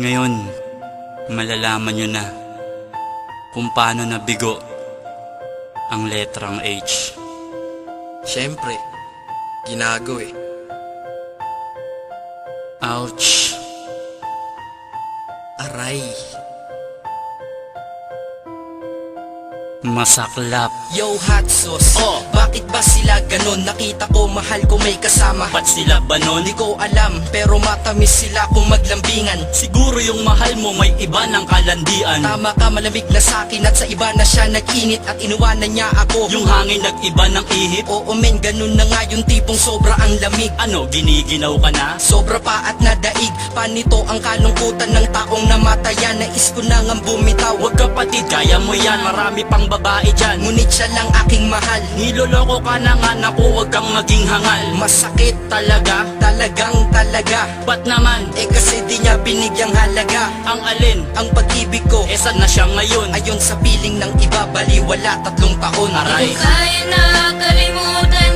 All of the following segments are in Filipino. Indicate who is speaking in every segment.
Speaker 1: Ngayon, malalaman nyo na kung paano nabigo ang letrang H.
Speaker 2: Siyempre, ginago eh.
Speaker 1: Ouch!
Speaker 2: Aray.
Speaker 1: Masaklap.
Speaker 2: Yo, hot sauce.
Speaker 1: Oh.
Speaker 2: Bakit ba sila ganon? Nakita ko mahal ko may kasama.
Speaker 1: Ba't sila ba nun?
Speaker 2: Hindi ko alam, pero matamis sila kung maglambingan.
Speaker 1: Siguro yung mahal mo may iba ng kalandian.
Speaker 2: Tama ka, malamig na sa'kin at sa iba na siya nag-init at inuwanan niya ako.
Speaker 1: Yung hangin nag-iba ng ihip.
Speaker 2: Oo men, ganun na nga yung tipong sobra ang lamig.
Speaker 1: Ano, giniginaw ka na?
Speaker 2: Sobra pa at nadaig Panito ang kalungkutan ng taong namatayan Nais ko na nga bumitaw
Speaker 1: Huwag kapatid, mo yan. Marami pang babae dyan.
Speaker 2: Ngunit siya lang aking mahal
Speaker 1: Niloloko ka na nga, naku, huwag kang maging hangal.
Speaker 2: Masakit
Speaker 1: Talaga?
Speaker 2: talagang talaga
Speaker 1: Ba't naman?
Speaker 2: Eh kasi di niya binigyang halaga
Speaker 1: Ang alin?
Speaker 2: Ang pag-ibig ko
Speaker 1: Eh, na siya ngayon?
Speaker 2: Ayon sa piling ng iba baliwala tatlong taon
Speaker 1: Aray.
Speaker 3: Kaya na kalimutan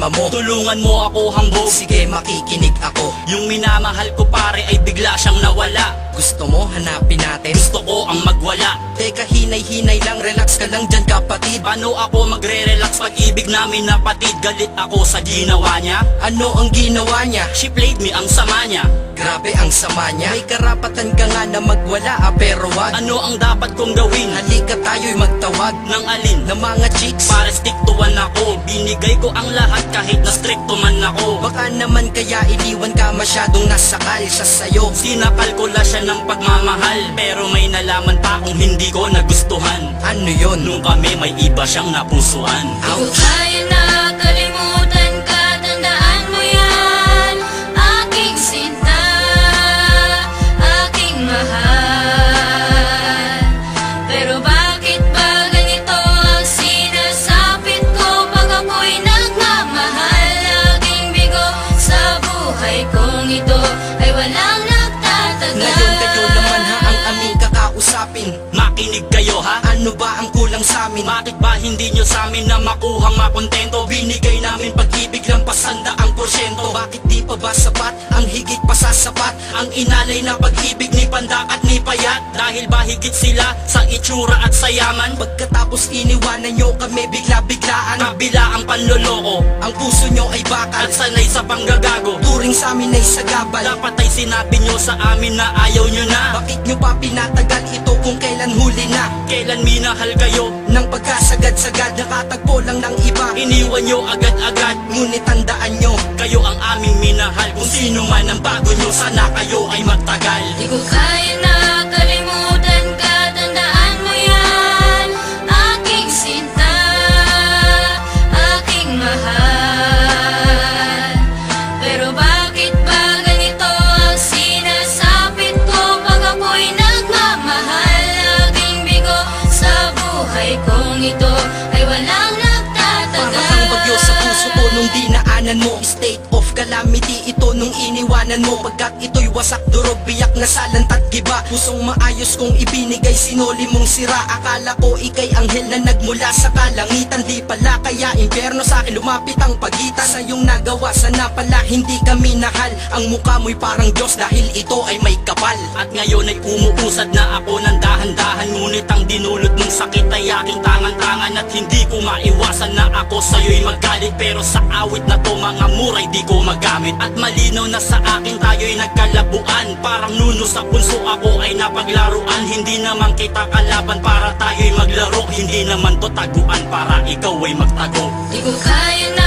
Speaker 2: problema mo
Speaker 1: Tulungan mo ako hambog.
Speaker 2: Sige makikinig ako
Speaker 1: Yung minamahal ko pare ay bigla siyang nawala.
Speaker 2: Gusto mo hanapin natin
Speaker 1: Gusto ko ang magwala.
Speaker 2: Teka hinay-hinay lang relax ka lang dyan kapatid
Speaker 1: Paano ako magre-relax pag ibig namin napatid? Galit ako sa ginawa niya.
Speaker 2: Ano ang ginawa niya?
Speaker 1: She played me ang sama niya.
Speaker 2: Grabe ang sama niya May karapatan ka nga na magwala ah, pero wag
Speaker 1: Ano ang dapat kong gawin?
Speaker 2: Halika tayo'y magtawag
Speaker 1: Nang alin?
Speaker 2: ng mga chicks
Speaker 1: Para stick to one ako. Binigay ko ang lahat kahit na stricto man ako.
Speaker 2: Baka naman kaya iliwan ka masyadong nasakal siya sa'yo
Speaker 1: Sinakal ko la siya ng pagmamahal Pero may nalaman pa akong hindi ko nagustuhan.
Speaker 2: Ano yon?
Speaker 1: Nung kami may iba siyang napusuan.
Speaker 3: Ko
Speaker 2: Ouch!
Speaker 3: kaya na kalimutan ka, tandaan mo yan. Aking sinta, aking mahal. Pero bakit ba ganito ang sinasapit ko Pag ako'y nagmamahal? Laging bigo sa buhay kong ito
Speaker 2: kulang sa amin?
Speaker 1: Bakit ba hindi nyo sa amin na makuhang makontento? Binigay namin pag-ibig lang pasanda ang porsyento.
Speaker 2: Bakit di pa ba sapat? Ang higit pa sa sapat.
Speaker 1: Ang inalay na pag-ibig ni Pandak at ni Payat. Dahil ba higit sila sa itsura at sa yaman?
Speaker 2: Pagkatapos iniwanan nyo kami bigla-biglaan
Speaker 1: Kabila ang panloloko.
Speaker 2: Ang puso nyo ay bakal
Speaker 1: At sanay sa panggagago.
Speaker 2: Turing sa amin ay sagabal.
Speaker 1: Dapat ay sinabi nyo sa amin na ayaw nyo na.
Speaker 2: Bakit nyo pa pinatagal ito kung kailan huli na?
Speaker 1: Kailan minahal kayo
Speaker 2: Nang pagkasagad-sagad? Nakatagpo lang ng iba.
Speaker 1: Iniwan nyo agad-agad
Speaker 2: Ngunit tandaan nyo
Speaker 1: Kayo ang aming minahal. Kung sino man ang bago nyo Sana kayo ay magtagal.
Speaker 3: Di ko kaya na
Speaker 2: Calamity ito nung iniwanan mo. Pagkat ito'y wasak durog biyak na salantat giba. Pusong maayos kong ibinigay sinoli mong sira. Akala ko ikay anghel na nagmula sa kalangitan. Di pala kaya impyerno sa akin lumapit ang pagitan. Sa iyong nagawa sana pala hindi kami nahal. Ang mukha mo'y parang Diyos dahil ito ay may kapal.
Speaker 1: At ngayon ay umuusad na ako ang sakit ay aking tangan-tangan At hindi ko maiwasan na ako sa'yo'y magalit? Pero sa awit na to mga muray di ko magamit. At malinaw na sa akin tayo'y nagkalabuan. Parang nuno sa punso ako ay napaglaruan. Hindi naman kita kalaban para tayo'y maglaro. Hindi naman to taguan para ikaw ay magtago.
Speaker 3: Di ko kaya na